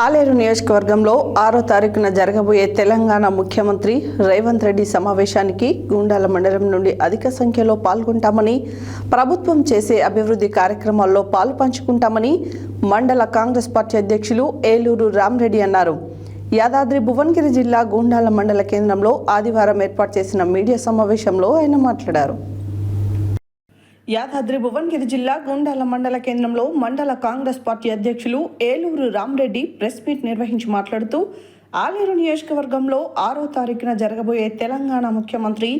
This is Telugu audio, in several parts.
ఆలేరు నియోజకవర్గంలో ఆరో తారీఖున జరగబోయే తెలంగాణ ముఖ్యమంత్రి రేవంత్ రెడ్డి సమావేశానికి గూండాల మండలం నుండి అధిక సంఖ్యలో పాల్గొంటామని ప్రభుత్వం చేసే అభివృద్ధి కార్యక్రమాల్లో పాలు పంచుకుంటామని మండల కాంగ్రెస్ పార్టీ అధ్యక్షులు ఏలూరు రామరెడ్డి అన్నారు. యాదాద్రి భువనగిరి జిల్లా గూండాల మండల కేంద్రంలో ఆదివారం ఏర్పాటు చేసిన మీడియా సమావేశంలో ఆయన మాట్లాడారు. యాదాద్రి భువనగిరి జిల్లా గుండాల మండల కేంద్రంలో మండల కాంగ్రెస్ పార్టీ అధ్యక్షులు ఏలూరు రామ్రెడ్డి ప్రెస్ మీట్ నిర్వహించి మాట్లాడుతూ ఆలేరు నియోజకవర్గంలో ఆరో తారీఖున జరగబోయే తెలంగాణ ముఖ్యమంత్రి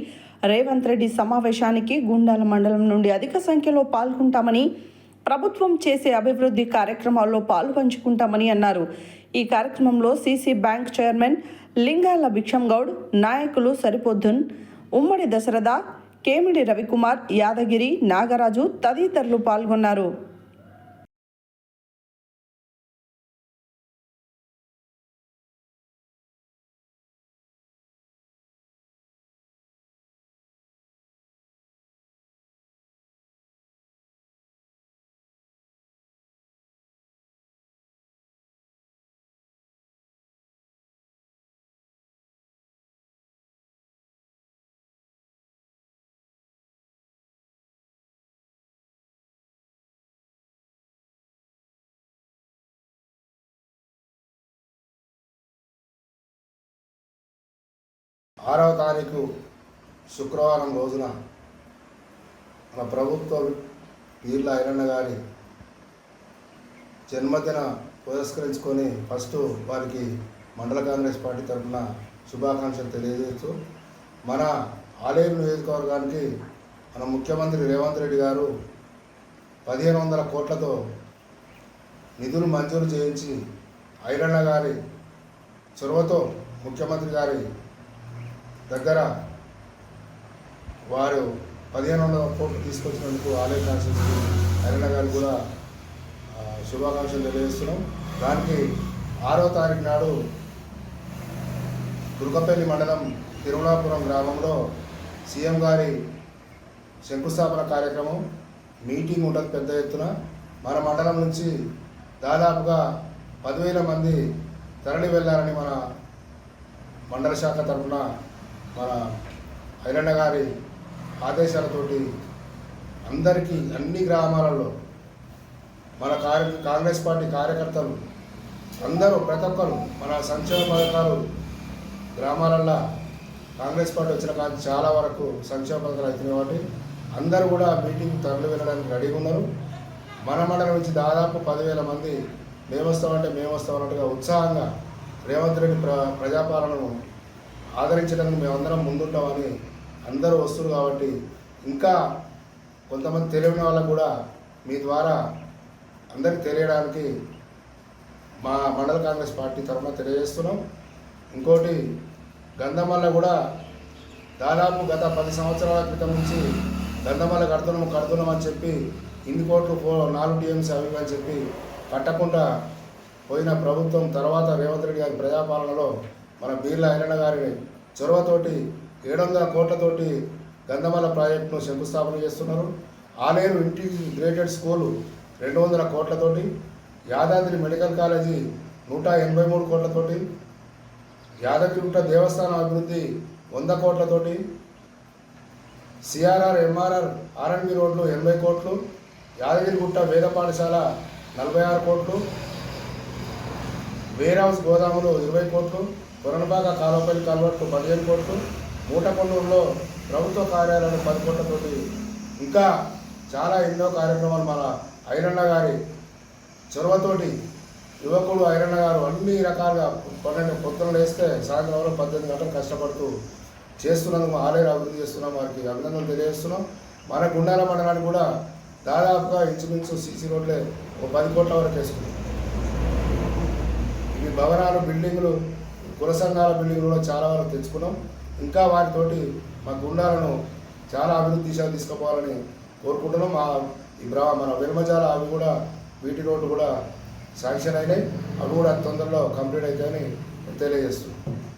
రేవంత్ రెడ్డి సమావేశానికి గుండాల మండలం నుండి అధిక సంఖ్యలో పాల్గొంటామని ప్రభుత్వం చేసే అభివృద్ధి కార్యక్రమాల్లో పాలు పంచుకుంటామని అన్నారు. ఈ కార్యక్రమంలో CC bank chairman Lingala Bhiksham Goud నాయకులు సరిపొద్దున్ ఉమ్మడి దశరథ కేమిడి రవికుమార్ యాదగిరి నాగరాజు తదితరులు పాల్గొన్నారు ఆరవ తారీఖు శుక్రవారం రోజున మన ప్రభుత్వ వీర్ల ఐరన్న గారి జన్మదిన పురస్కరించుకొని ఫస్ట్ వారికి మండల కాంగ్రెస్ పార్టీ తరఫున శుభాకాంక్షలు తెలియజేస్తూ మన ఆలయం నియోజకవర్గానికి మన ముఖ్యమంత్రి రేవంత్ రెడ్డి గారు పదిహేను వందల కోట్లతో నిధులు మంజూరు చేయించి ఐరన్న గారి చొరవతో ముఖ్యమంత్రి గారి దగ్గర వారు పదిహేను వందల కోట్లు తీసుకొచ్చినందుకు ఆలయ కాన్స్టిట్యూన్సీ హరిణ గారు కూడా శుభాకాంక్షలు తెలియజేస్తున్నాం. దానికి ఆరో తారీఖు నాడు దుర్గపల్లి మండలం తిరుమలాపురం గ్రామంలో సీఎం గారి శంకుస్థాపన కార్యక్రమం మీటింగ్ ఉంటుంది పెద్ద ఎత్తున. మన మండలం నుంచి దాదాపుగా పదివేల మంది తరలి వెళ్ళారని మన మండల శాఖ తరఫున మన ఐరన్న గారి ఆదేశాలతోటి అందరికీ అన్ని గ్రామాలలో మన కార్య కాంగ్రెస్ పార్టీ కార్యకర్తలు అందరూ ప్రతి ఒక్కరు మన సంక్షేమ పథకాలు గ్రామాలల్లో కాంగ్రెస్ పార్టీ వచ్చిన కాదు చాలా వరకు సంక్షేమ పథకాలు అవుతున్నాయి కాబట్టి అందరూ కూడా మీటింగ్ తరలి వెళ్ళడానికి రెడీగా ఉన్నారు. మన మండలం నుంచి దాదాపు పదివేల మంది మేము వస్తామంటే మేము వస్తాం అన్నట్టుగా ఉత్సాహంగా రేవంత్ రెడ్డి ప్ర ప్రజాపాలనను ఆదరించడానికి మేమందరం ముందుంటామని అందరూ వస్తున్నారు కాబట్టి ఇంకా కొంతమంది తెలియని వాళ్ళకు కూడా మీ ద్వారా అందరికి తెలియడానికి మా మండల కాంగ్రెస్ పార్టీ తరఫున తెలియజేస్తున్నాం. ఇంకోటి గంధమల్ల కూడా దాదాపు గత పది సంవత్సరాల క్రితం నుంచి గంధమల్ల కడుతున్నాము కడుతున్నాం అని చెప్పి ఇన్ని కోట్లు పో నాలుగు టీఎంసీ అవి అని చెప్పి కట్టకుండా పోయిన ప్రభుత్వం తర్వాత రేవంత్ రెడ్డి గారి ప్రజాపాలనలో మన బీర్ల ఐరణ గారి చొరవతోటి ఏడు వందల కోట్లతోటి గంధమల ప్రాజెక్టును శంకుస్థాపన చేస్తున్నారు. ఆలేరు ఇంటిగ్రేటెడ్ స్కూలు రెండు వందల కోట్లతోటి యాదాద్రి మెడికల్ కాలేజీ నూట ఎనభై మూడు కోట్లతోటి యాదగిరిగుట్ట దేవస్థానం అభివృద్ధి వంద కోట్లతోటి సిఆర్ఆర్ ఎంఆర్ఆర్ ఆర్ఎన్బి రోడ్లు ఎనభై కోట్లు యాదగిరిగుట్ట వేద పాఠశాల నలభై ఆరు కోట్లు వేర్ హౌస్ గోదాములు ఇరవై కోట్లు కొరణబాగ కాలువపల్లి కాల్వట్లు పదిహేను కోట్లు మూటకొండూరులో ప్రభుత్వ కార్యాలయాలు పది కోట్లతోటి ఇంకా చాలా ఎన్నో కార్యక్రమాలు మన ఐరన్న గారి చొరవతోటి యువకుడు ఐరన్న గారు అన్ని రకాలుగా పన్నెండు పొద్దున వేస్తే సాయంత్రం వరకు పద్దెనిమిది గంటలు కష్టపడుతూ చేస్తున్నందుకు ఆలయాలు అభివృద్ధి చేస్తున్నాం వారికి అభినందనలు తెలియజేస్తున్నాం. మన గుండాల మండలానికి కూడా దాదాపుగా ఇంచుమించు సీసీ రోడ్లే ఒక పది కోట్ల వరకు వేసుకున్నాం. ఇవి భవనాలు బిల్డింగులు కుల సంఘాల బిల్డింగ్ కూడా చాలా వరకు తెచ్చుకున్నాం. ఇంకా వాటితోటి మా గుండాలను చాలా అభివృద్ధి దిశ తీసుకుపోవాలని కోరుకుంటున్నాం. మా ఈ బ్రా మన వెనుమజాల అవి కూడా వీటి రోడ్డు కూడా శాంక్షన్ అయినాయి. అవి కూడా తొందరలో కంప్లీట్ అవుతాయని తెలియజేస్తున్నాం.